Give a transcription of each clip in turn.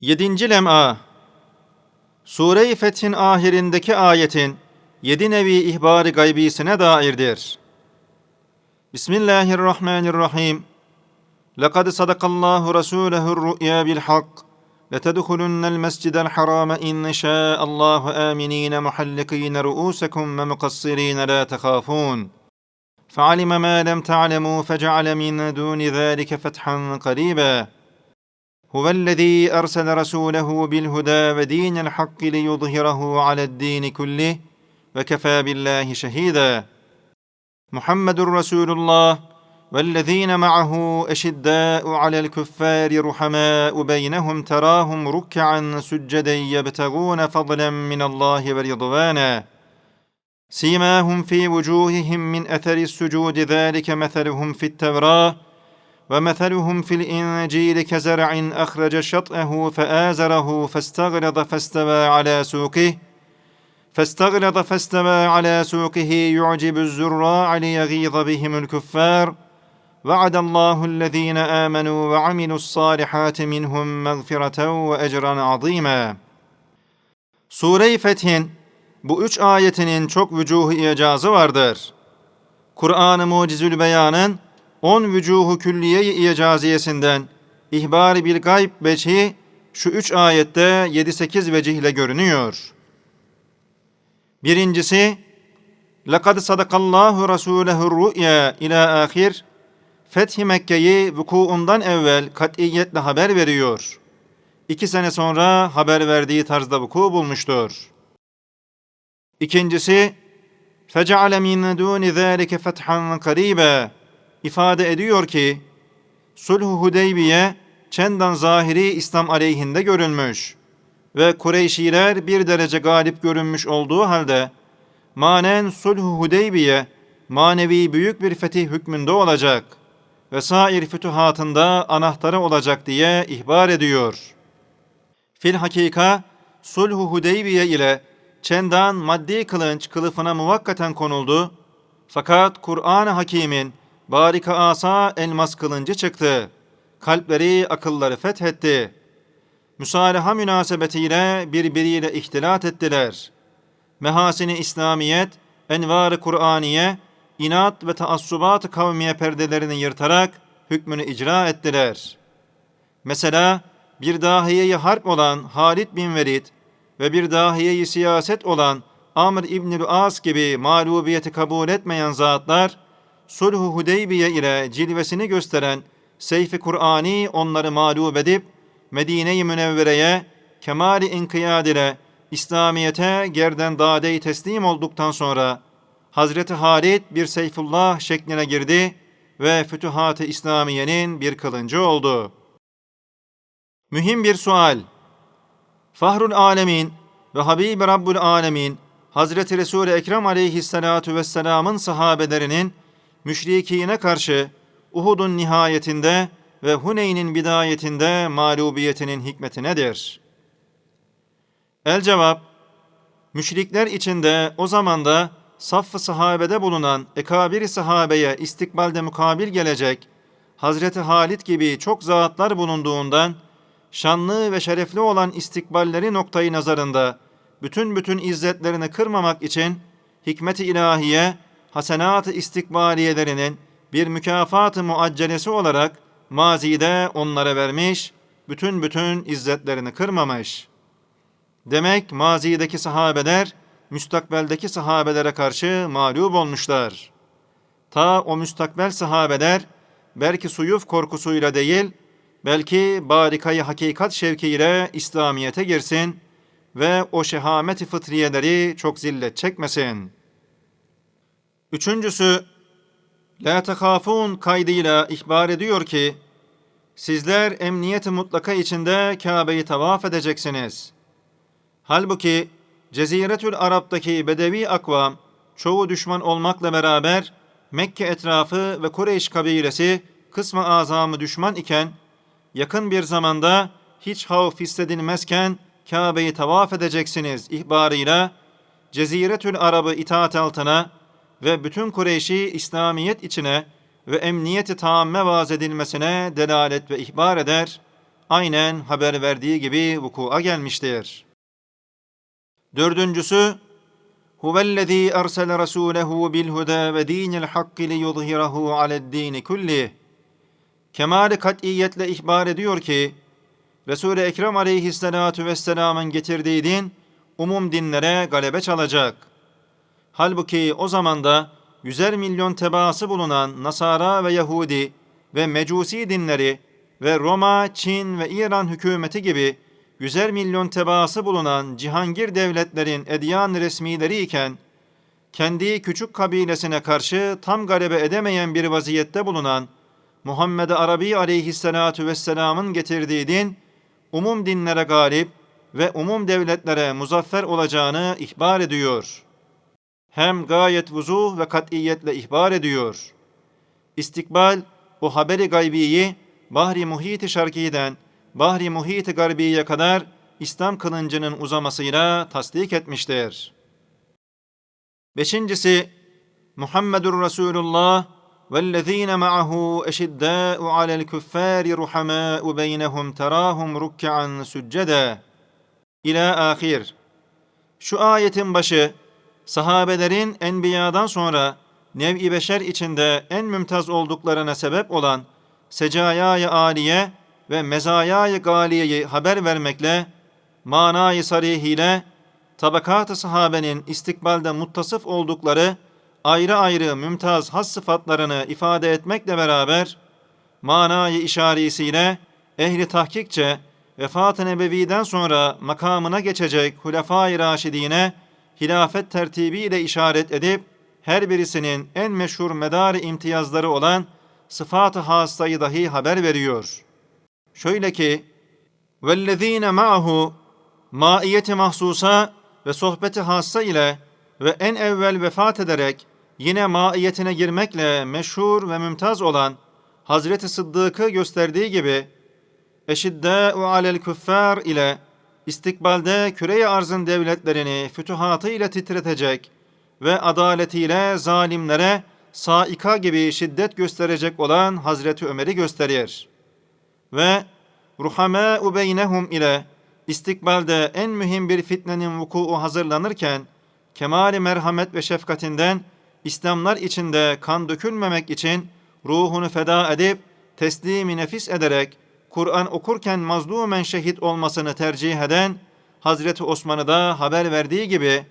Yedinci lem'a Sure-i Fethin ahirindeki ayetin yedi nevi ihbari gaybisine dairdir. Bismillahirrahmanirrahim. لقد صدق الله رسوله الرؤيا بالحق لتدخلن المسجد الحرام إن شاء الله آمنين محلقين رؤوسكم ومقصرين لا تخافون فعلم ما لم تعلموا فجعل من دون ذلك فتحا قريبا هو الذي أرسل رسوله بالهدى ودين الحق ليظهره على الدين كله وكفى بالله شهيدا. محمد رسول الله والذين معه أشداء على الكفار رحماء بينهم تراهم ركعا سجدا يبتغون فضلا من الله ورضوانا سيماهم في وجوههم من أثر السجود ذلك مثلهم في التوراة ومثلهم في الإنجيل كزرع أخرج شطأه فآزره فاستغلظ فاستوى على سوقه فاستغلظ فاستوى على سوقه يعجب الزراع ليغيظ بهم الكفار وعد الله الذين آمنوا وعملوا الصالحات منهم مغفرة وأجرا عظيما Sure-i Fethin bu üç ayetinin çok vücuhu icazı vardır. Kur'an-ı Mucizül Beyan'ın on vücuhu külliye-i icaziyesinden ihbari bil gayb veçhi şu üç ayette 7-8 vecihle görünüyor. Birincisi, لَقَدْ صَدَقَ اللّٰهُ رَسُولَهُ الرُّؤْيَا ila ahir, Fethi Mekke'yi vukuundan evvel katiyetle haber veriyor. İki sene sonra haber verdiği tarzda vuku bulmuştur. İkincisi, فَجَعَلَ مِنْ دُونِ ذَٰلِكَ فَتْحًا قَرِيبًا ifade ediyor ki, Sulh-u Hudeybiye, çendan zahiri İslam aleyhinde görülmüş ve Kureyşiler bir derece galip görünmüş olduğu halde, manen Sulh-u Hudeybiye, manevi büyük bir fetih hükmünde olacak ve sair fütuhatında anahtarı olacak diye ihbar ediyor. Fil hakika, Sulh-u Hudeybiye ile çendan maddi kılınç kılıfına muvakkaten konuldu. Fakat Kur'an-ı Hakîm'in barika asa elmas kılıncı çıktı. Kalpleri, akılları fethetti. Müsalaha münasebetiyle birbiriyle ihtilat ettiler. Mehasini İslamiyet, envar-ı Kur'aniye, inat ve taassubat-ı kavmiye perdelerini yırtarak hükmünü icra ettiler. Mesela bir dahiyeyi harp olan Halid bin Velid ve bir dahiyeyi siyaset olan Amr İbnül As gibi mağlubiyeti kabul etmeyen zatlar, Sulh-u Hudeybiye ile cilvesini gösteren Seyfi Kur'ani onları mağlup edip, Medine-i Münevvere'ye kemali inkiyad ile İslamiyete gerden dade teslim olduktan sonra Hazreti Halid bir Seyfullah şekline girdi ve Fütuhat-ı İslamiye'nin bir kılıncı oldu. Mühim bir sual. Fahrul Alemin ve Habib Rabbul Alemin Hazreti Resul-i Ekrem aleyhissalatu vesselamın sahabelerinin müşrikine karşı Uhud'un nihayetinde ve Huneyn'in bidayetinde mağlubiyetinin hikmeti nedir? El cevap, müşrikler içinde o zamanda saff-ı sahabede bulunan ekabir sahabeye istikbalde mukabil gelecek Hazreti Halid gibi çok zatlar bulunduğundan şanlı ve şerefli olan istikballeri noktayı nazarında bütün bütün izzetlerini kırmamak için hikmet-i ilahiye hasenat-ı istikbaliyelerinin bir mükafat-ı muaccelesi olarak mazide onlara vermiş, bütün bütün izzetlerini kırmamış. Demek mazideki sahabeler, müstakbeldeki sahabelere karşı mağlup olmuşlar. Ta o müstakbel sahabeler, belki suyuf korkusuyla değil, belki barikayı hakikat şevkiyle İslamiyete girsin ve o şehameti fıtriyeleri çok zillet çekmesin. Üçüncüsü, La tekafun kaydıyla ihbar ediyor ki, sizler emniyeti mutlaka içinde Kabe'yi tavaf edeceksiniz. Halbuki Ceziretül Arap'taki Bedevi akvam, çoğu düşman olmakla beraber Mekke etrafı ve Kureyş kabilesi kısmı azamı düşman iken, yakın bir zamanda hiç havf hissedilmezken Kabe'yi tavaf edeceksiniz ihbarıyla Ceziretül Arab'ı itaat altına ve bütün Kureyş'i İslamiyet içine ve emniyeti taamme vaz edilmesine delalet ve ihbar eder. aynen haber verdiği gibi vuku'a gelmiştir. Dördüncüsü, Huvellezî ersele rasûlehu bil huda ve dînil hakki li yuzhirahu ale'd-dîni kullih. Kemal-i kat'iyetle ihbar ediyor ki, Resul-i Ekrem aleyhissalatu vesselamın getirdiği din, umum dinlere galebe çalacak. Halbuki o zamanda yüzer milyon tebaası bulunan Nasara ve Yahudi ve Mecusi dinleri ve Roma, Çin ve İran hükümeti gibi yüzer milyon tebaası bulunan cihangir devletlerin edyan resmileri iken, kendi küçük kabilesine karşı tam galebe edemeyen bir vaziyette bulunan Muhammed Arabi aleyhissalatu vesselamın getirdiği din, umum dinlere galip ve umum devletlere muzaffer olacağını ihbar ediyor Hem gayet vuzuh ve kat'iyetle ihbar ediyor. İstikbal, o haberi gaybiyi Bahri Muhit-i Şarki'den Bahri Muhit-i Garbi'ye kadar İslam kılıncının uzamasıyla tasdik etmiştir. Beşincisi, Muhammedur Resulullah وَالَّذ۪ينَ مَعَهُ اَشِدَّاءُ عَلَى الْكُفَّارِ رُحَمَاءُ بَيْنَهُمْ تَرَاهُمْ رُكَّعًا سُجَّدًا İlâ ahir. Şu ayetin başı, sahabelerin enbiyadan sonra nev-i beşer içinde en mümtaz olduklarına sebep olan secayâ-i âliye ve mezayâ-i gâliyeyi haber vermekle, manayı sarihiyle, tabakat-ı sahabenin istikbalde muttasıf oldukları ayrı ayrı mümtaz has sıfatlarını ifade etmekle beraber, manayı işarisiyle ehli tahkikçe vefat-ı nebeviden sonra makamına geçecek Hulefai Raşidine hilafet tertibiyle işaret edip her birisinin en meşhur medar imtiyazları olan sıfat-ı hassayı dahi haber veriyor. Şöyle ki وَالَّذ۪ينَ مَعَهُ maiyeti mahsusa ve sohbeti hassa ile ve en evvel vefat ederek yine maiyetine girmekle meşhur ve mümtaz olan Hazreti Sıddık'ı gösterdiği gibi eşiddâ'u alel küffâr ile istikbalde küre arzın devletlerini fütuhatı ile titretecek ve adaletiyle zalimlere saika gibi şiddet gösterecek olan Hazreti Ömer'i gösterir. Ve ruhamâ'u beynehum ile istikbalde en mühim bir fitnenin vuku'u hazırlanırken kemali merhamet ve şefkatinden İslamlar içinde kan dökülmemek için ruhunu feda edip teslimi nefis ederek Kur'an okurken mazlumen şehit olmasını tercih eden Hazreti Osman'ı da haber verdiği gibi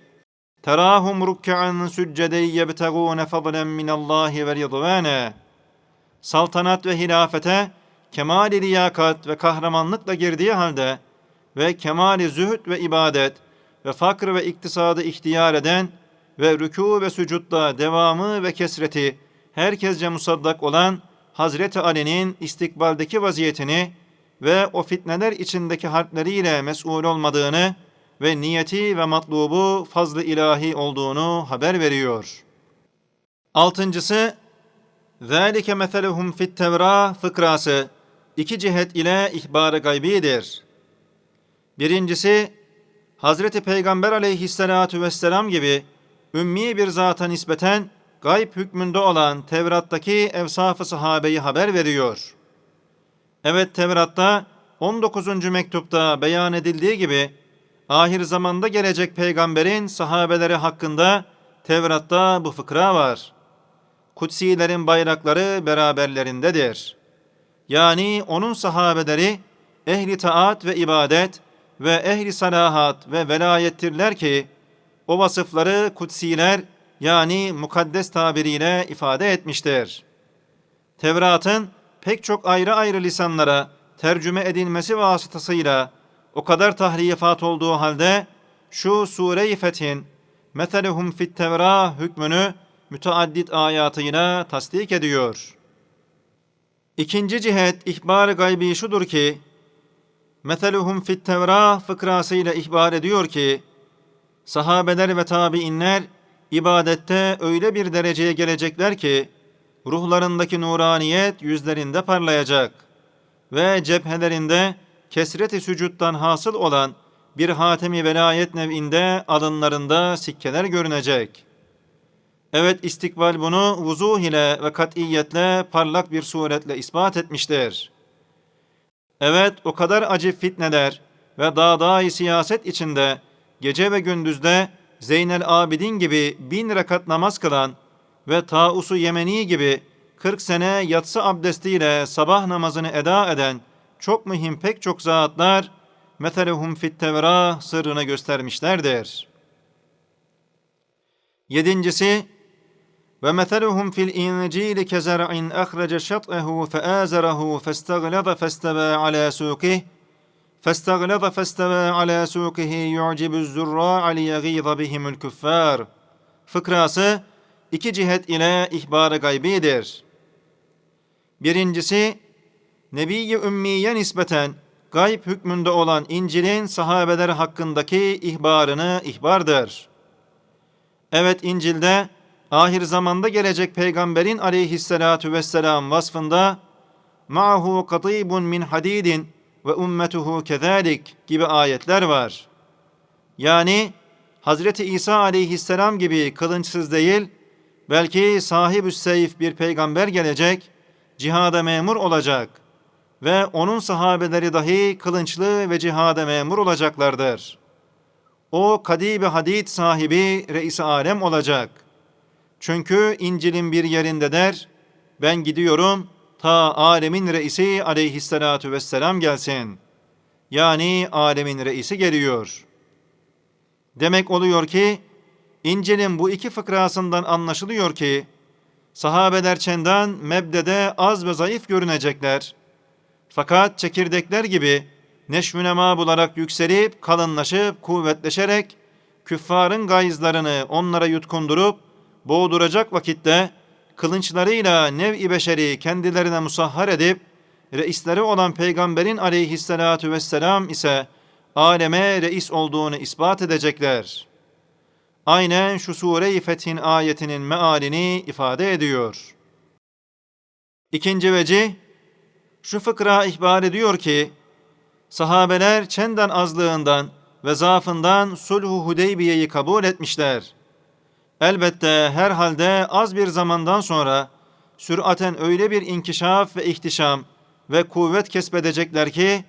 terahum rukkan sücceden yebtegûne fadlen minallahi ve ridvâne saltanat ve hilafete kemali liyakat ve kahramanlıkla girdiği halde ve kemali zühd ve ibadet ve fakr ve iktisadı ihtiyar eden ve rükû ve sücutta devamı ve kesreti herkesce musaddak olan Hazreti Ali'nin istikbaldeki vaziyetini ve o fitneler içindeki harpleriyle mesul olmadığını ve niyeti ve matlubu fazlı ilahi olduğunu haber veriyor. Altıncısı, ذَٰلِكَ مَثَلُهُمْ فِي التَّوْرَى fıkrası iki cihet ile ihbar-ı gaybidir. Birincisi, Hazreti Peygamber aleyhissalatu vesselam gibi ümmi bir zata nispeten gayb hükmünde olan Tevrat'taki evsaf-ı sahabeyi haber veriyor. Evet Tevrat'ta 19. mektupta beyan edildiği gibi ahir zamanda gelecek peygamberin sahabeleri hakkında Tevrat'ta bu fıkra var. Kutsilerin bayrakları beraberlerindedir. Yani onun sahabeleri ehli taat ve ibadet ve ehli salahat ve velayettirler ki o vasıfları kutsiler yani mukaddes tabiriyle ifade etmiştir. Tevrat'ın pek çok ayrı ayrı lisanlara tercüme edilmesi vasıtasıyla o kadar tahrifat olduğu halde şu sure-i Fethin meteluhum fit tevra hükmünü müteaddit ayatıyla tasdik ediyor. İkinci cihet ihbar gaybi şudur ki meteluhum fit tevra fıkrasıyla ihbar ediyor ki sahabeler ve tabiinler ibadette öyle bir dereceye gelecekler ki ruhlarındaki nuraniyet yüzlerinde parlayacak ve cephelerinde kesreti sücuttan hasıl olan bir hatemi velayet nev'inde alınlarında sikkeler görünecek. Evet istikbal bunu vuzuh ile ve katiyetle parlak bir suretle ispat etmiştir. Evet o kadar acı fitneler ve dağdağ siyaset içinde gece ve gündüzde Zeynel Abidin gibi bin rekat namaz kılan ve Tausu Yemeni gibi 40 sene yatsı abdestiyle sabah namazını eda eden çok mühim pek çok zatlar metelehum fit tevra sırrını göstermişlerdir. Yedincisi ve meteluhum fil incil kezer'in akhraca şat'ehu feazerehu festaglaza festeva ala suqih فاستغلظ فاستوى على سوقه يعجب الزراع ليغيظ بهم الكفار. Fıkrası iki cihet ile ihbar-ı gaybidir. Birincisi, Nebi-i Ümmiye nispeten gayb hükmünde olan İncil'in sahabeler hakkındaki ihbarını ihbardır. Evet İncil'de ahir zamanda gelecek peygamberin aleyhissalatu vesselam vasfında ma'hu katibun min hadidin ve ummetuhu kezalik gibi ayetler var. Yani Hazreti İsa aleyhisselam gibi kılınçsız değil, belki sahib seyif bir peygamber gelecek, cihada memur olacak ve onun sahabeleri dahi kılınçlı ve cihada memur olacaklardır. O kadibi hadid sahibi reis-i alem olacak. Çünkü İncil'in bir yerinde der, ben gidiyorum ta alemin reisi aleyhissalatu vesselam gelsin. Yani alemin reisi geliyor. Demek oluyor ki İncil'in bu iki fıkrasından anlaşılıyor ki sahabeler çendan mebdede az ve zayıf görünecekler. Fakat çekirdekler gibi neşvünema bularak yükselip kalınlaşıp kuvvetleşerek küffarın gayızlarını onlara yutkundurup boğduracak vakitte kılınçlarıyla nev-i beşeri kendilerine musahhar edip reisleri olan peygamberin aleyhissalatu vesselam ise aleme reis olduğunu ispat edecekler. Aynen şu sure-i Fethin ayetinin mealini ifade ediyor. İkinci veci, şu fıkra ihbar ediyor ki, sahabeler çenden azlığından ve zaafından sulhu Hudeybiye'yi kabul etmişler. Elbette herhalde az bir zamandan sonra süraten öyle bir inkişaf ve ihtişam ve kuvvet kesbedecekler ki,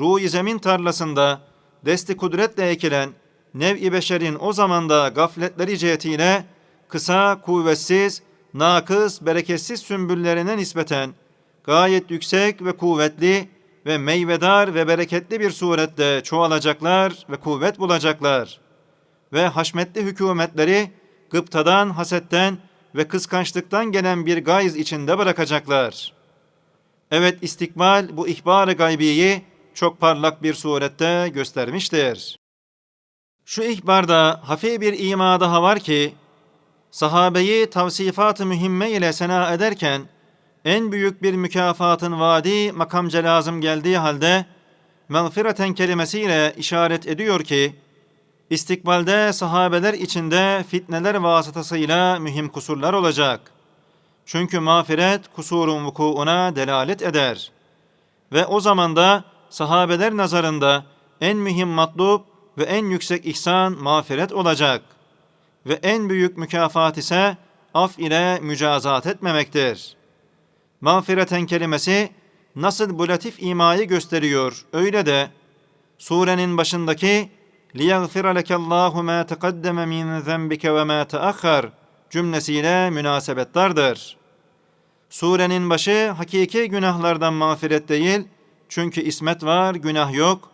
ruh zemin tarlasında desti kudretle ekilen nev-i beşerin o zamanda gafletleri cihetiyle kısa, kuvvetsiz, nakıs, bereketsiz sümbüllerine nispeten gayet yüksek ve kuvvetli ve meyvedar ve bereketli bir surette çoğalacaklar ve kuvvet bulacaklar. Ve haşmetli hükümetleri gıptadan, hasetten ve kıskançlıktan gelen bir gayz içinde bırakacaklar. Evet istikbal bu ihbar-ı gaybiyi çok parlak bir surette göstermiştir. Şu ihbarda hafif bir ima daha var ki, sahabeyi tavsifat-ı mühimme ile sena ederken, en büyük bir mükafatın vadi makamca lazım geldiği halde, mağfireten kelimesiyle işaret ediyor ki, istikbalde sahabeler içinde fitneler vasıtasıyla mühim kusurlar olacak. Çünkü mağfiret kusurun vukuuna delalet eder. Ve o zamanda sahabeler nazarında en mühim matlub ve en yüksek ihsan mağfiret olacak. Ve en büyük mükafat ise af ile mücazat etmemektir. Mağfireten kelimesi nasıl bu latif imayı gösteriyor öyle de surenin başındaki لِيَغْفِرَ لَكَ اللّٰهُ مَا تَقَدَّمَ مِنْ ذَنْبِكَ وَمَا تَأَخَّرْ cümlesiyle münasebettardır. Surenin başı hakiki günahlardan mağfiret değil, çünkü ismet var, günah yok.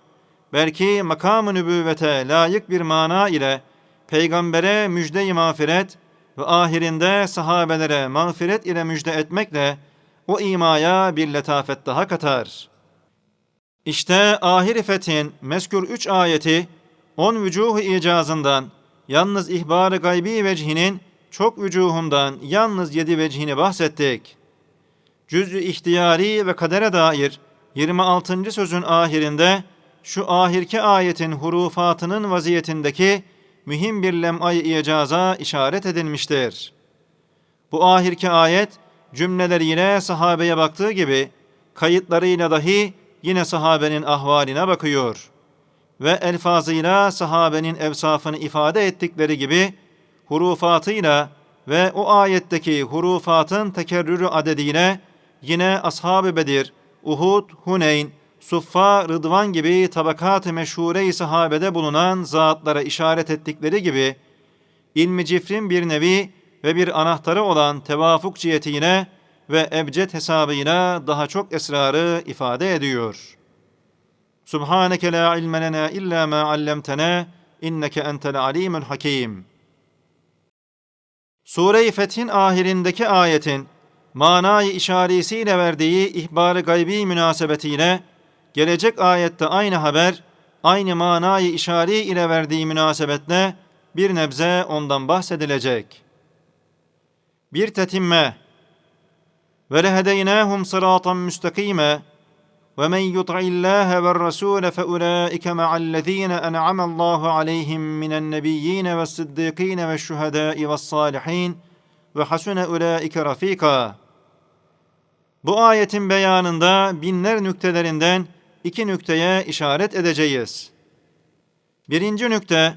Belki makam-ı nübüvvete layık bir mana ile peygambere müjde-i mağfiret ve ahirinde sahabelere mağfiret ile müjde etmekle o imaya bir letafet daha katar. İşte ahir fethin meskür üç ayeti on vücuhu icazından yalnız ihbar-ı gaybi vecihinin çok vücuhundan yalnız yedi vecihini bahsettik. Cüz-ü ihtiyari ve kadere dair 26. sözün ahirinde şu ahirki ayetin hurufatının vaziyetindeki mühim bir lem'ay icaza işaret edilmiştir. Bu ahirki ayet cümleleriyle sahabeye baktığı gibi kayıtlarıyla dahi yine sahabenin ahvaline bakıyor ve elfazıyla sahabenin evsafını ifade ettikleri gibi hurufatıyla ve o ayetteki hurufatın tekerrürü adediyle yine Ashab-ı Bedir, Uhud, Huneyn, Suffa, Rıdvan gibi tabakat-ı meşhure-i sahabede bulunan zatlara işaret ettikleri gibi, ilmi cifrin bir nevi ve bir anahtarı olan tevafuk cihetiyle ve ebced hesabıyla daha çok esrarı ifade ediyor. Subhaneke la ilme lena illa ma allamtana inneke entel alimul hakim. Sure-i Fetih'in ahirindeki ayetin manayı işaresiyle verdiği ihbar-ı gaybi münasebetiyle gelecek ayette aynı haber aynı manayı işari ile verdiği münasebetle bir nebze ondan bahsedilecek. Bir tetimme ve lehedeynâhum sırâtan müstakîme men yut'illâhe ve rasûle fe ulâike ma'allezîne en'amallâhu aleyhim minen nebiyyîne ve sıddîkîne ve şuhedâi ve hasune ulâike rafîkâ. Bu ayetin beyanında binler nüktelerinden iki nükteye işaret edeceğiz. Birinci nükte,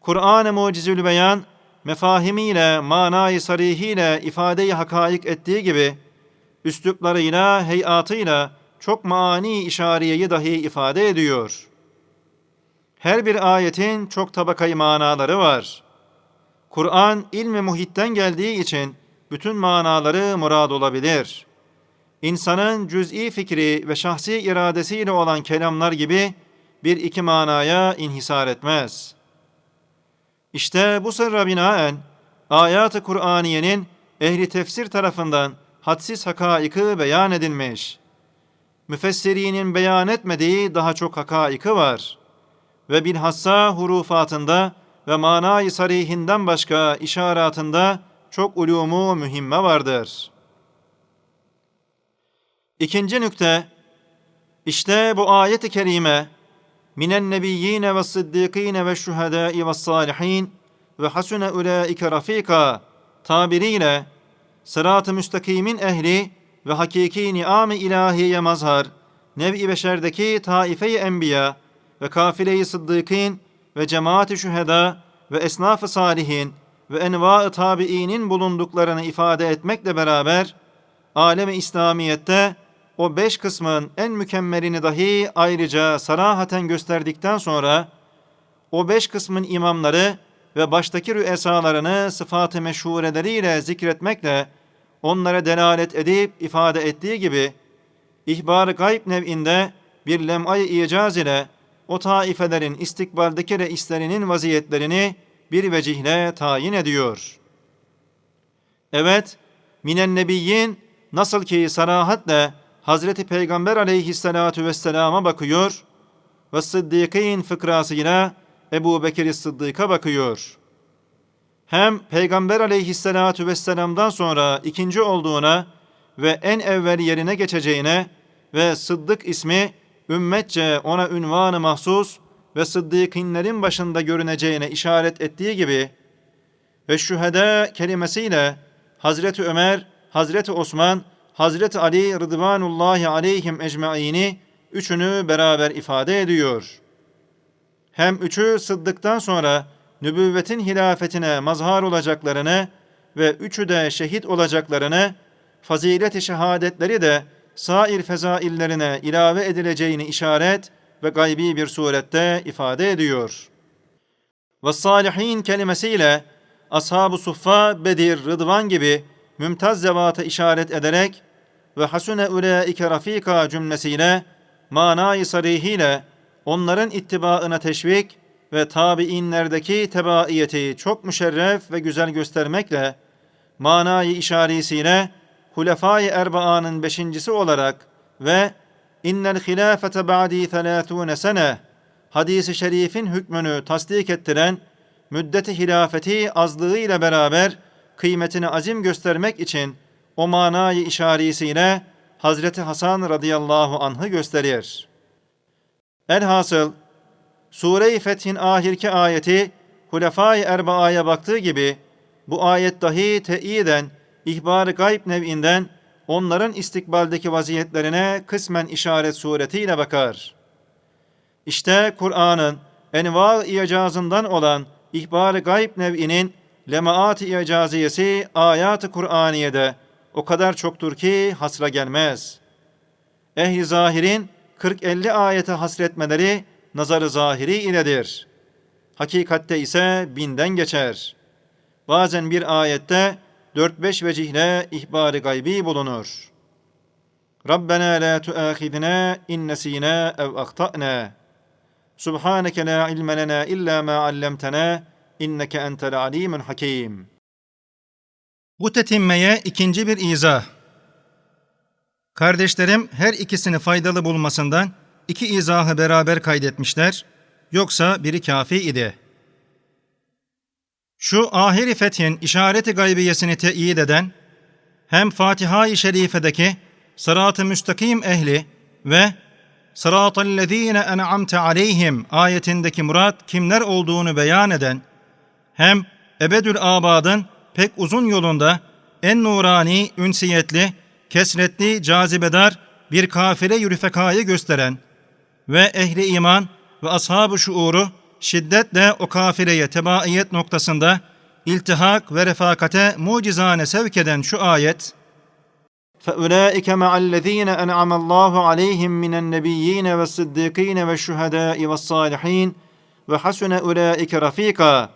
Kur'an-ı Mucizül Beyan, mefahimiyle, manayı sarihiyle ifadeyi hakaik ettiği gibi, üsluplarıyla, heyatıyla çok mani işariyeyi dahi ifade ediyor. Her bir ayetin çok tabakayı manaları var. Kur'an ilmi muhitten geldiği için bütün manaları murad olabilir. İnsanın cüz'i fikri ve şahsi iradesiyle olan kelamlar gibi bir iki manaya inhisar etmez. İşte bu sırra binaen ayat-ı Kur'aniyenin ehli tefsir tarafından hadsiz hakaiki beyan edilmiş. Müfessirinin beyan etmediği daha çok hakaiki var. Ve bilhassa hurufatında ve manayı sarihinden başka işaratında çok ulumu mühimme vardır. İkinci nükte, işte bu ayet-i kerime, minen nebiyyine ve sıddıkine ve şuhedai ve salihin ve hasune ulaike rafika tabiriyle sırat-ı müstakimin ehli ve hakiki ni'am-ı ilahiye mazhar, nev-i beşerdeki taife-i enbiya ve kafile-i sıddıkîn ve cemaat-i şüheda ve esnaf-ı salihin ve enva-ı tabiinin bulunduklarını ifade etmekle beraber, alem-i İslamiyet'te o beş kısmın en mükemmelini dahi ayrıca sarahaten gösterdikten sonra, o beş kısmın imamları ve baştaki rüesalarını sıfat-ı meşhureleriyle zikretmekle, onlara delalet edip ifade ettiği gibi, ihbar-ı gayb nev'inde bir lem'ay icaz ile o taifelerin istikbaldeki reislerinin vaziyetlerini bir vecihle tayin ediyor. Evet, minen nebiyyin nasıl ki sarahatle Hazreti Peygamber aleyhissalatu vesselama bakıyor ve Sıddıkîn fıkrasıyla Ebu Bekir Sıddık'a bakıyor. Hem Peygamber aleyhissalatu vesselam'dan sonra ikinci olduğuna ve en evvel yerine geçeceğine ve Sıddık ismi ümmetçe ona ünvanı mahsus ve sıddıkinlerin başında görüneceğine işaret ettiği gibi ve şühede kelimesiyle Hazreti Ömer, Hazreti Osman, Hazreti Ali Rıdvanullahi aleyhim ecmaini üçünü beraber ifade ediyor. Hem üçü sıddıktan sonra nübüvvetin hilafetine mazhar olacaklarını ve üçü de şehit olacaklarını, fazilet-i şehadetleri de sair fezaillerine ilave edileceğini işaret ve gaybi bir surette ifade ediyor. Ve salihin kelimesiyle ashab-ı suffa, Bedir, Rıdvan gibi mümtaz zevata işaret ederek ve hasune ulaike rafika cümlesiyle manayı sarihiyle onların ittibaına teşvik ve tabiinlerdeki tebaiyeti çok müşerref ve güzel göstermekle manayı işaresiyle Hulefai Erba'anın beşincisi olarak ve innel hilafete ba'di 30 sene hadisi şerifin hükmünü tasdik ettiren müddeti hilafeti azlığı ile beraber kıymetini azim göstermek için o manayı işaresiyle Hazreti Hasan radıyallahu anh'ı gösterir. Elhasıl Sure-i Fetih'in ahirki ayeti Hulefai Erba'aya baktığı gibi bu ayet dahi teyiden ihbar-ı gayb nev'inden onların istikbaldeki vaziyetlerine kısmen işaret suretiyle bakar. İşte Kur'an'ın enva-ı icazından olan ihbar-ı gayb nev'inin lemaat-ı icaziyesi ayat-ı Kur'aniye'de o kadar çoktur ki hasra gelmez. Ehli zahirin 40-50 ayete hasretmeleri nazarı zahiri iledir. Hakikatte ise binden geçer. Bazen bir ayette 4-5 vecihle ihbari gaybi bulunur. Rabbena la tuâkhidna in nesînâ ev ahtâ'nâ. Subhaneke la ilme lena illa ma allamtana inneke entel alimun hakim. Bu tetimmeye ikinci bir izah. Kardeşlerim her ikisini faydalı bulmasından iki izahı beraber kaydetmişler. Yoksa biri kafi idi. Şu ahiri fethin işareti gaybiyesini teyit eden hem Fatiha-i Şerife'deki sırat-ı müstakim ehli ve sıratallezine en'amte aleyhim ayetindeki murat kimler olduğunu beyan eden hem Ebedül Abad'ın pek uzun yolunda en nurani, ünsiyetli, kesretli, cazibedar bir kafile yürüfekayı gösteren ve ehli iman ve ashab-ı şuuru şiddetle o kafileye tebaiyet noktasında iltihak ve refakate mucizane sevk eden şu ayet فَاُولَٰئِكَ مَعَ الَّذ۪ينَ أَنْعَمَ اللّٰهُ عَلَيْهِمْ مِنَ النَّبِيِّينَ وَالصِّدِّقِينَ وَالشُّهَدَاءِ وَالصَّالِحِينَ وَحَسُنَ اُولَٰئِكَ رَف۪يقًا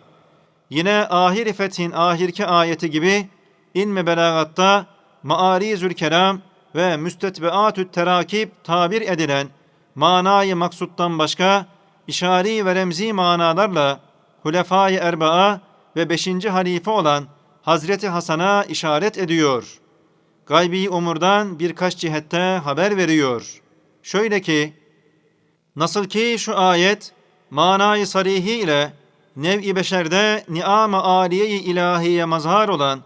Yine ahir fethin ahirki ayeti gibi ilmi belagatta maarizül kelam ve müstetbeatü terakip tabir edilen manayı maksuttan başka işari ve remzi manalarla Hulefai Erbaa ve beşinci halife olan Hazreti Hasan'a işaret ediyor. Gaybi umurdan birkaç cihette haber veriyor. Şöyle ki, nasıl ki şu ayet manayı sarihi ile nev-i beşerde ni'am-ı aliye-i ilahiye mazhar olan,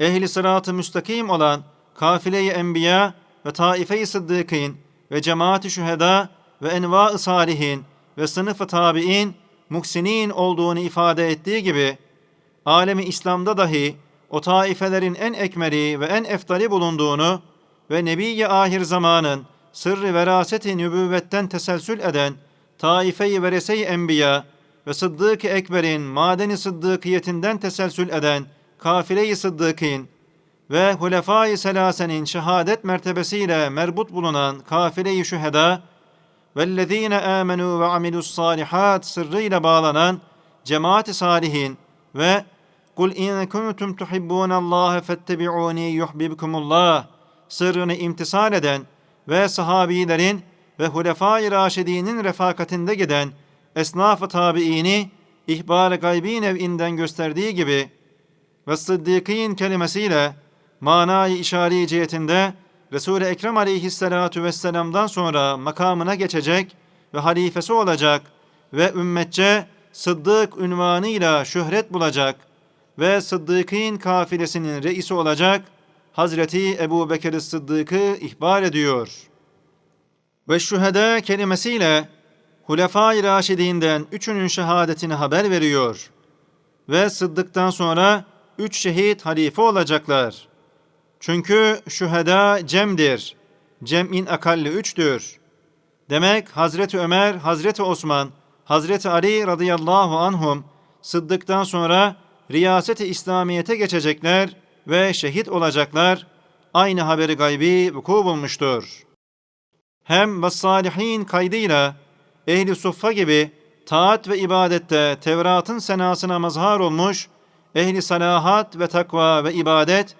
ehli sırat-ı müstakim olan kafile-i enbiya ve taife-i sıddıkîn ve cemaat-i şüheda ve enva-ı salihin ve sınıf-ı tabi'in muksinin olduğunu ifade ettiği gibi, alemi İslam'da dahi o taifelerin en ekmeri ve en eftali bulunduğunu ve Nebi-i ahir zamanın sırrı veraseti nübüvvetten teselsül eden taife-i verese-i enbiya ve Sıddık-ı Ekber'in madeni sıddıkiyetinden teselsül eden kafile-i sıddıkîn ve Hulefai Selase'nin şehadet mertebesiyle merbut bulunan kafile-i şüheda vellezine amenu ve amilus salihat sırrıyla bağlanan cemaat-i salihin ve kul in kuntum tuhibbunallaha fettebi'uni yuhibbukumullah sırrını imtisal eden ve sahabilerin ve hulefai raşidinin refakatinde giden esnaf-ı tabiini ihbar-ı gaybi nev'inden gösterdiği gibi ve sıddıkîn kelimesiyle manayı işari cihetinde Resul-i Ekrem aleyhissalatu vesselam'dan sonra makamına geçecek ve halifesi olacak ve ümmetçe Sıddık ünvanıyla şöhret bulacak ve Sıddık'ın kafilesinin reisi olacak Hazreti Ebu Bekir Sıddık'ı ihbar ediyor. Ve şühede kelimesiyle Hulefai Raşidinden üçünün şehadetini haber veriyor. Ve Sıddık'tan sonra üç şehit halife olacaklar. Çünkü şüheda cemdir. Cem'in akalli üçtür. Demek Hazreti Ömer, Hazreti Osman, Hazreti Ali radıyallahu anhum Sıddık'tan sonra riyaseti İslamiyete geçecekler ve şehit olacaklar. Aynı haberi gaybi vuku bulmuştur. Hem ve kaydıyla ehli suffa gibi taat ve ibadette Tevrat'ın senasına mazhar olmuş, ehli salahat ve takva ve ibadet,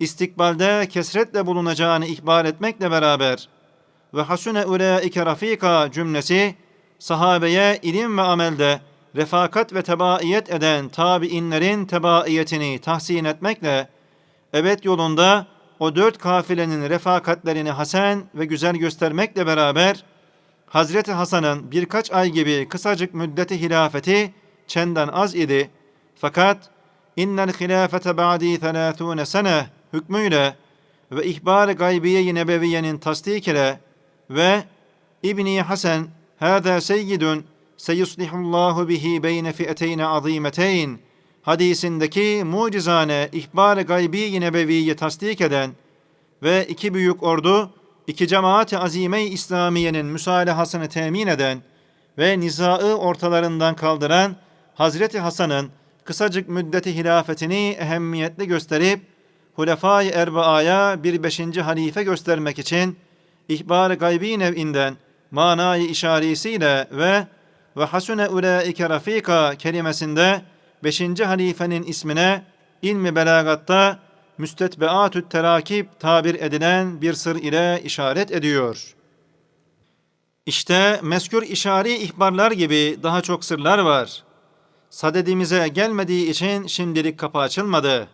istikbalde kesretle bulunacağını ihbar etmekle beraber ve hasune ulaike rafika cümlesi sahabeye ilim ve amelde refakat ve tebaiyet eden tabiinlerin tebaiyetini tahsin etmekle evet yolunda o dört kafilenin refakatlerini hasen ve güzel göstermekle beraber Hazreti Hasan'ın birkaç ay gibi kısacık müddeti hilafeti çenden az idi. Fakat innel hilafete ba'di 30 sene hükmüyle ve ihbar-ı gaybiye-i nebeviyenin tasdik ile ve İbni Hasan hâzâ seyyidun seyuslihullahu bihi beyne fi'eteyne azimeteyn hadisindeki mucizane ihbar-ı gaybi-i nebeviyi tasdik eden ve iki büyük ordu iki cemaat-i azime-i İslamiye'nin müsalahasını temin eden ve nizaı ortalarından kaldıran Hazreti Hasan'ın kısacık müddeti hilafetini ehemmiyetli gösterip Hulefai Erbaa'ya bir beşinci halife göstermek için ihbar-ı gaybi nev'inden manayı işaresiyle ve ve hasune ulaike rafika kelimesinde 5. halifenin ismine ilmi belagatta müstetbeatü terakip tabir edilen bir sır ile işaret ediyor. İşte meskür işari ihbarlar gibi daha çok sırlar var. Sadedimize gelmediği için şimdilik kapı açılmadı.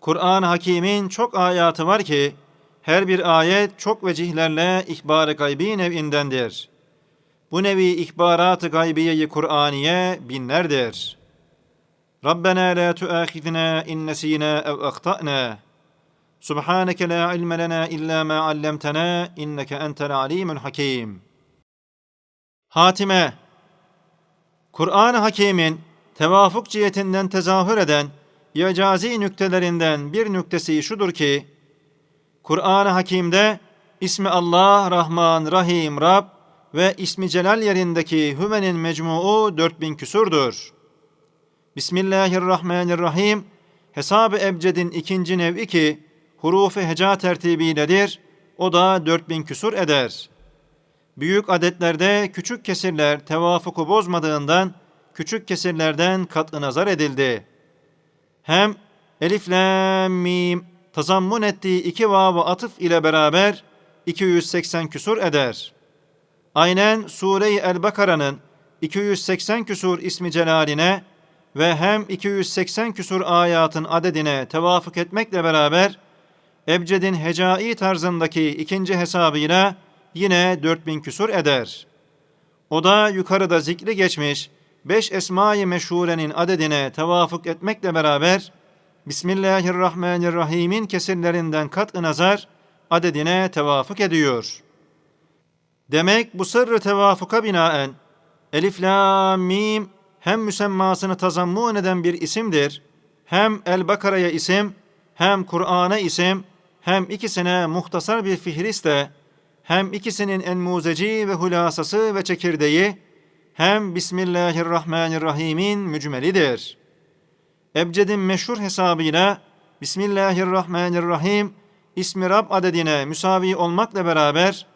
Kur'an-ı Hakîm'in çok ayatı var ki her bir ayet çok vecihlerle ihbar-ı gaybi nevindendir. Bu nevi ihbarat-ı gaybiyeyi Kur'aniye binlerdir. Rabbena la tuâkhidna in nesînâ ev ahtâ'nâ. Subhaneke la ilme lena illa ma allamtana inneke entel alimul hakim. Hatime Kur'an-ı Hakîm'in tevafuk cihetinden tezahür eden icazi nüktelerinden bir nüktesi şudur ki Kur'an-ı Hakîm'de ismi Allah, Rahman, Rahim, Rab ve ismi Celal yerindeki hümenin mecmuu 4000 küsurdur. Bismillahirrahmanirrahim hesab-ı ebcedin ikinci nev'i ki hurufu heca tertibiyledir. O da 4000 küsur eder. Büyük adetlerde küçük kesirler tevafuku bozmadığından küçük kesirlerden kat'ı nazar edildi. Hem elif lam mim tazammun ettiği iki vav atıf ile beraber 280 küsur eder. Aynen Sure-i El-Bakara'nın 280 küsur ismi celaline ve hem 280 küsur ayatın adedine tevafuk etmekle beraber Ebced'in hecai tarzındaki ikinci hesabıyla yine 4000 küsur eder. O da yukarıda zikri geçmiş beş esma-i meşhurenin adedine tevafuk etmekle beraber Bismillahirrahmanirrahim'in kesirlerinden kat-ı nazar adedine tevafuk ediyor. Demek bu sırrı tevafuka binaen Elif la mim hem müsemmasını tazammun eden bir isimdir, hem El-Bakara'ya isim, hem Kur'an'a isim, hem ikisine muhtasar bir fihriste, hem ikisinin en muzeci ve hulasası ve çekirdeği, hem Bismillahirrahmanirrahim'in mücmelidir. Ebced'in meşhur hesabıyla Bismillahirrahmanirrahim ismi Rab adedine müsavi olmakla beraber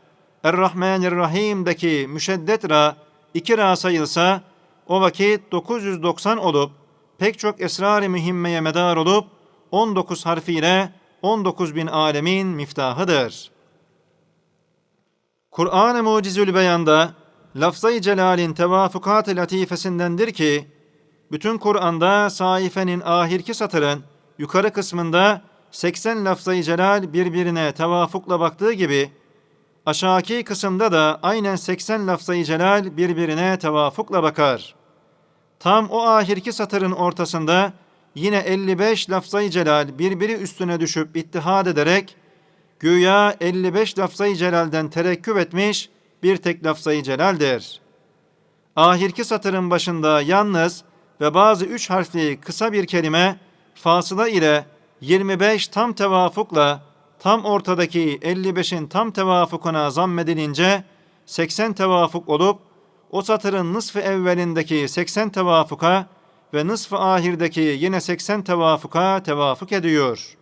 Er-Rahmanirrahim'deki müşeddet ra iki ra sayılsa o vakit 990 olup pek çok esrar-ı mühimmeye medar olup 19 harfiyle 19 bin alemin miftahıdır. Kur'an-ı Mucizül Beyan'da lafzayı celalin tevafukat-ı latifesindendir ki bütün Kur'an'da sayfenin ahirki satırın yukarı kısmında 80 lafzayı celal birbirine tevafukla baktığı gibi aşağıki kısımda da aynen 80 lafzayı celal birbirine tevafukla bakar. Tam o ahirki satırın ortasında yine 55 lafzayı celal birbiri üstüne düşüp ittihad ederek güya 55 lafzayı celalden terekküp etmiş bir tek lafzayı celaldir. Ahirki satırın başında yalnız ve bazı üç harfli kısa bir kelime fasıla ile 25 tam tevafukla tam ortadaki 55'in tam tevafukuna zammedilince 80 tevafuk olup o satırın nısfı evvelindeki 80 tevafuka ve nısfı ahirdeki yine 80 tevafuka tevafuk ediyor.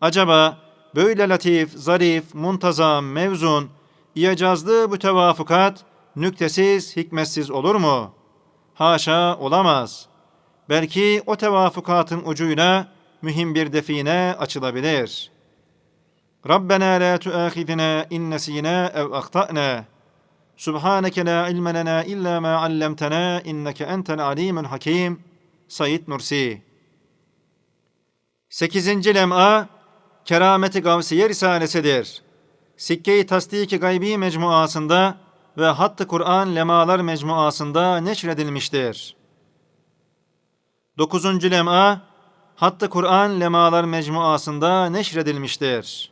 Acaba böyle latif, zarif, muntazam, mevzun, iyacazlı bu tevafukat nüktesiz, hikmetsiz olur mu? Haşa olamaz. Belki o tevafukatın ucuyla mühim bir define açılabilir. Rabbena la tuâkhidna in nesînâ ev ahtâ'nâ. Subhaneke la ilme lena illa ma allamtana inneke entel alimul hakim. Said Nursi. 8. lem'a Kerameti Gavsiye Risalesidir. Sikke-i Tasdik-i Gaybi mecmuasında ve Hattı Kur'an Lemalar mecmuasında neşredilmiştir. 9. lem'a Hattı Kur'an Lemalar mecmuasında neşredilmiştir.